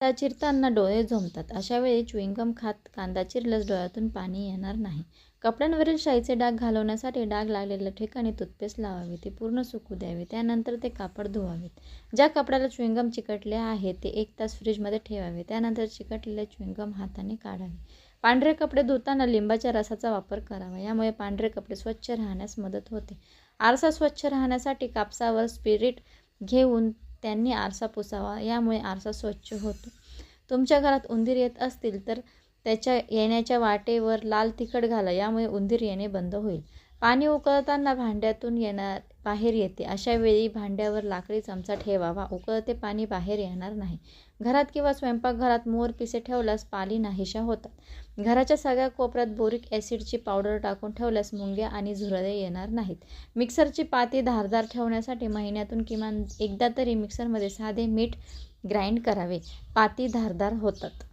कांदा चिरताना डोळे झोंबतात. अशा वेळी च्युईंगम खात कांदा चिरल्यास डोळ्यातून पाणी येणार नाही. कपड्यांवरील शाईचे डाग घालवण्यासाठी डाग लागलेल्या ठिकाणी टूथपेस्ट लावावी. ते पूर्ण सुकू द्यावे. त्यानंतर ते कापड धुवावेत. ज्या कपड्याला च्युईंगम चिकटले आहे ते एक तास फ्रीजमध्ये ठेवावे. त्यानंतर चिकटलेले च्युईंगम हाताने काढावे. पांढरे कपडे धुताना लिंबाच्या रसाचा वापर करावा. यामुळे पांढरे कपडे स्वच्छ राहण्यास मदत होते. आरसा स्वच्छ राहण्यासाठी कापसावर स्पिरिट घेऊन त्यांनी आरसा पुसावा यामुळे आरसा स्वच्छ होतो. तुमच्या घरात उंदीर येत असतील तर त्याच्या येण्याच्या वाटेवर लाल तिखट घाला यामुळे उंदीर येणे बंद होईल. पाणी उकळताना भांड्यातून येणार बाहेर येते. अशा वेळी भांड्यावर लाकडी चमचा ठेवावा. उकळते पाणी बाहेर येणार नाही. घरात किंवा स्वयंपाकघरात मोर पिसे ठेवल्यास पाली नाहीशा होतात. घराच्या सगळ्या कोपऱ्यात बोरिक ॲसिडची पावडर टाकून ठेवल्यास मुंग्या आणि झुरळे येणार नाहीत. मिक्सरची पाती धारदार ठेवण्यासाठी महिन्यातून किमान एकदा तरी मिक्सरमध्ये साधे मीठ ग्राइंड करावे. पाती धारदार होतात.